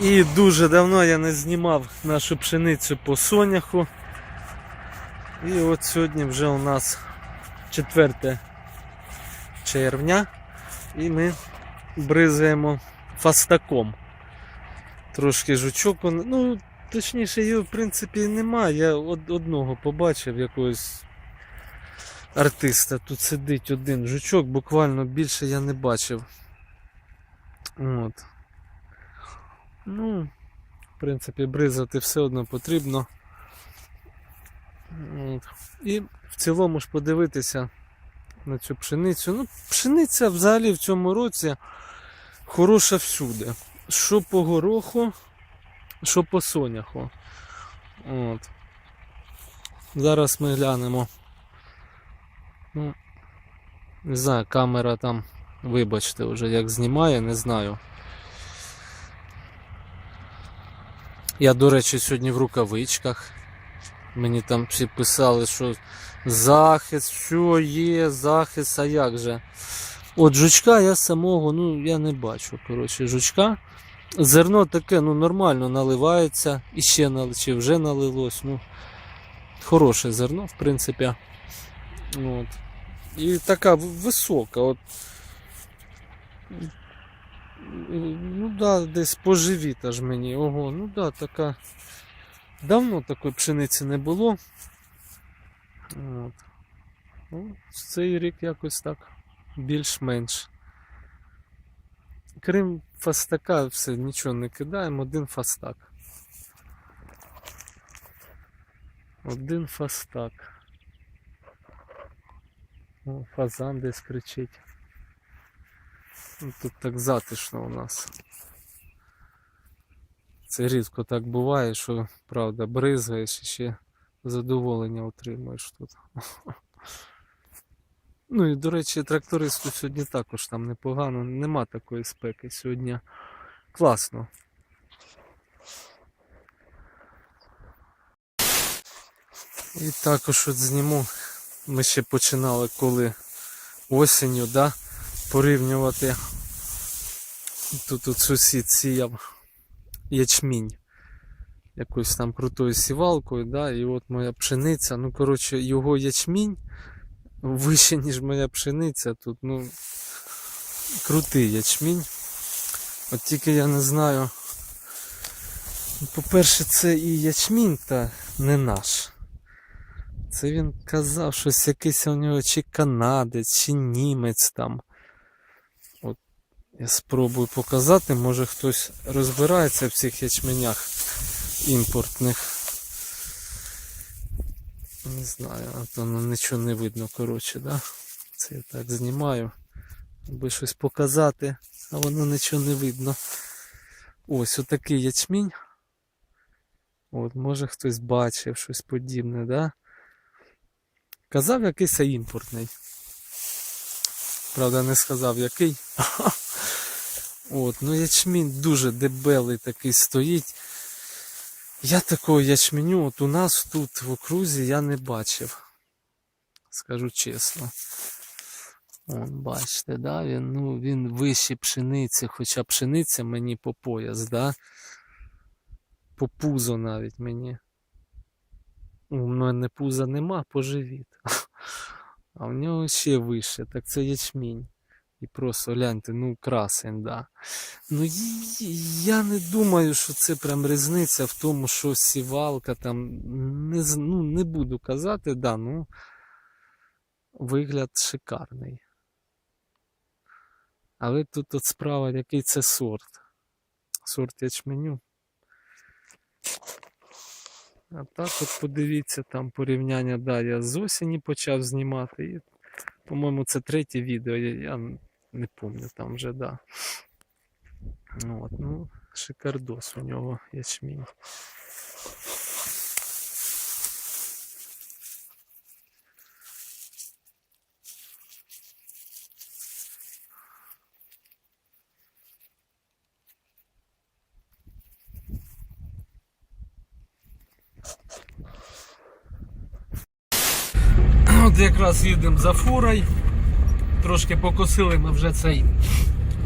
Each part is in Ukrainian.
І дуже давно я не знімав нашу пшеницю по соняху. І от сьогодні вже у нас 4 червня. І ми бризаємо фастаком. Трошки жучок, ну, точніше, його в принципі немає. Я одного побачив якогось артиста. Тут сидить один жучок, буквально більше я не бачив. От. Ну, в принципі, бризати все одно потрібно. От. І в цілому ж подивитися на цю пшеницю. Ну, пшениця взагалі в цьому році хороша всюди. Що по гороху, що по соняху. От. Зараз ми глянемо. Ну, не знаю, камера там, вибачте, вже як знімає, не знаю. Я, до речі, сьогодні в рукавичках. Мені там всі писали, що захист, що є, захист, а як же. От жучка я самого, ну, я не бачу. Коротше, жучка. Зерно таке, ну, нормально наливається, і ще чи вже налилось. Ну, хороше зерно, в принципі. От. І така висока. От. Ну да, десь по живіт мені. Ого, ну да, така. Давно такої пшениці не було. От. Ну, цей рік якось так більш-менш. Крім фастака, все, нічого не кидаємо, один фастак. Один фастак. О, фазан десь кричить. Ну, Тут так затишно у нас. Це рідко так буває, що правда бризгаєш і ще задоволення отримуєш тут. Ну і до речі, трактористу сьогодні також там непогано, нема такої спеки сьогодні. Класно. І також от зніму. Ми ще починали коли осінню, да, порівнювати. Тут от сусід сіяв ячмінь якоюсь там крутою сівалкою, да, і от моя пшениця, ну коротше, його ячмінь вище, ніж моя пшениця. Тут, ну, крутий ячмінь. От тільки я не знаю. ну, По-перше, це і ячмінь та не наш. Це він казав, щось якийсь у нього чи канадець, чи німець там. Я спробую показати, може хтось розбирається в цих ячменях імпортних. Не знаю, а то ну, нічого не видно, коротше, да? Це я так знімаю. Аби щось показати, а воно нічого не видно. Ось отакий ячмінь. От, може хтось бачив щось подібне, да? Казав якийсь імпортний. Правда, не сказав який. От, ну ячмінь дуже дебелий такий стоїть. Я такого ячменю от у нас тут в окрузі я не бачив. Скажу чесно. Вон, бачите, да? він, ну, він вище пшениці, хоча пшениця мені по пояс, да? по пузо навіть мені. У мене пуза нема, по живіт. А в нього ще вище, так це ячмінь. І просто гляньте, ну красень, да. Ну я не думаю, що це прям різниця в тому, що сівалка там. Не, ну, не буду казати, да, ну вигляд шикарний. Але тут от справа, який це сорт. Сорт ячменю. А так от подивіться, там порівняння, да, я з осені почав знімати. І, по-моєму, це третє відео, я, не пам'ятаю там вже, да. Ну, От, ну, шикардос у нього ячмінь. От якраз їдемо за фурою. Трошки покосили ми вже цей,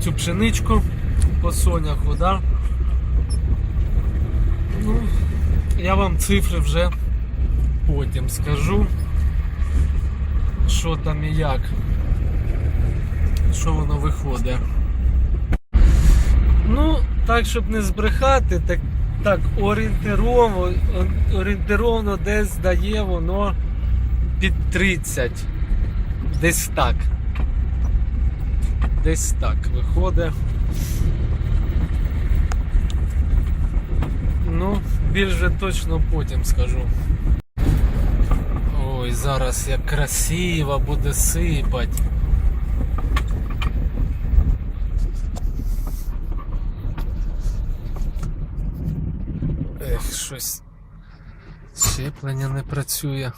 цю пшеничку по соняху, да? Ну, я вам цифри вже потім скажу, що там і як, що воно виходить. Ну, так, щоб не збрехати, так, так орієнтировно, орієнтировно десь дає воно під 30. Десь так. Десь так виходить. Ну, більш вже точно потім скажу. Ой, зараз як красиво буде сипать. Ех, щось щеплення не працює.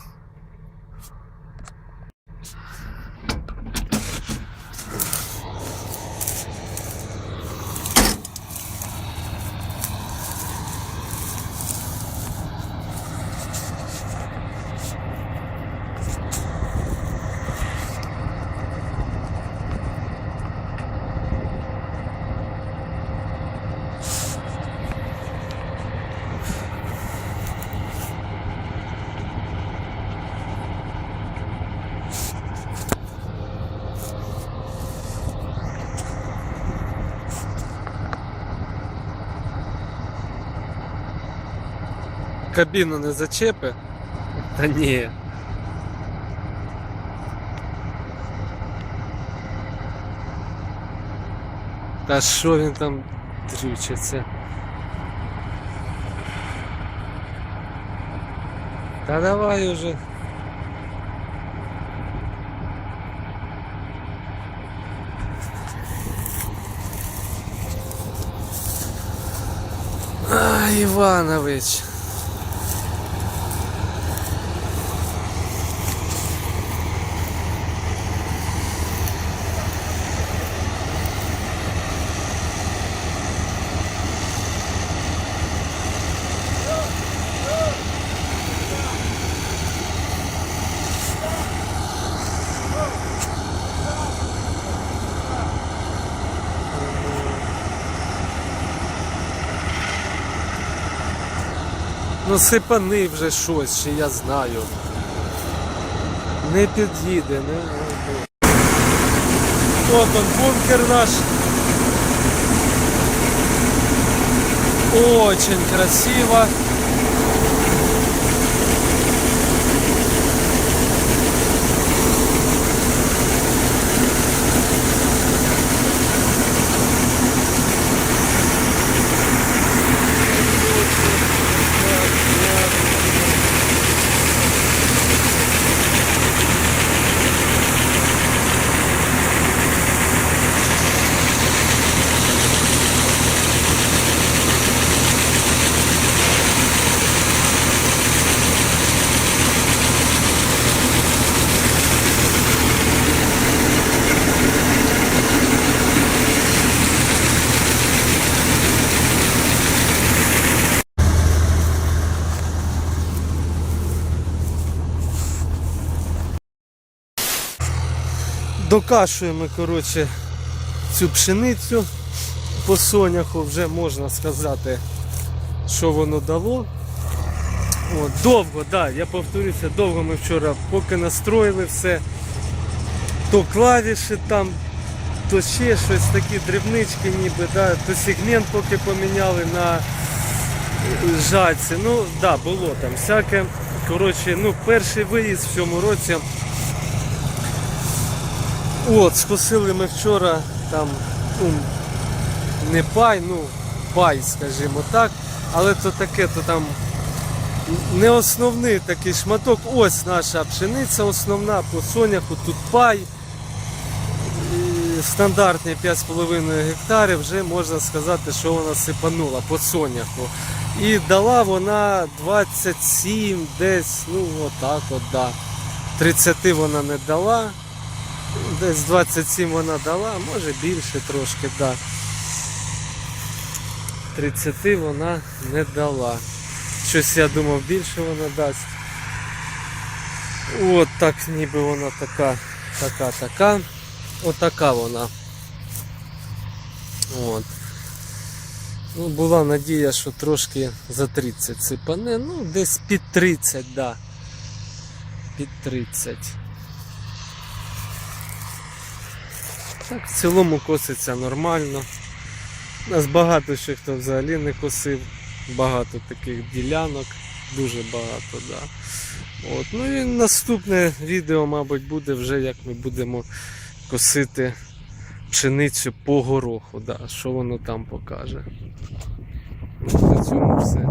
Кабіну не зачепи? Та ні. Та що він там дрючиться? Та давай уже. А, Иванович. Ну сипани вже щось, ще я знаю. Не під'їде, не. От он бункер наш. Очень красиво. Докашуємо, коротше, цю пшеницю по соняху, вже можна сказати, що воно дало. От, довго, да, я повторюся, довго ми вчора поки настроїли все, то клавіші там, то ще щось, такі дрібнички ніби, да, то сегмент поки поміняли на жатці. Ну, да, було там всяке. Коротше, ну, перший виїзд в цьому році. От, скосили ми вчора там, ну, не пай, ну, пай, скажімо так, але то таке, то там не основний такий шматок. Ось наша пшениця основна по соняху, тут пай. І Стандартні 5,5 гектарів, вже можна сказати, що вона сипанула по соняху. І дала вона 27 десь, ну отак от, да. 30 вона не дала. Десь 27 вона дала, може більше трошки, да. 30 вона не дала. Щось я думав більше вона дасть. От так ніби вона така, така, така. Отака вона. От. Ну, була надія, що трошки за 30 сипане. Ну, десь під 30, да. Під 30. Так, в цілому коситься нормально. У нас багато ще хто взагалі не косив. Багато таких ділянок. Дуже багато, да. От. Ну і наступне відео, мабуть, буде вже як ми будемо косити пшеницю по гороху, да, що воно там покаже. На цьому все.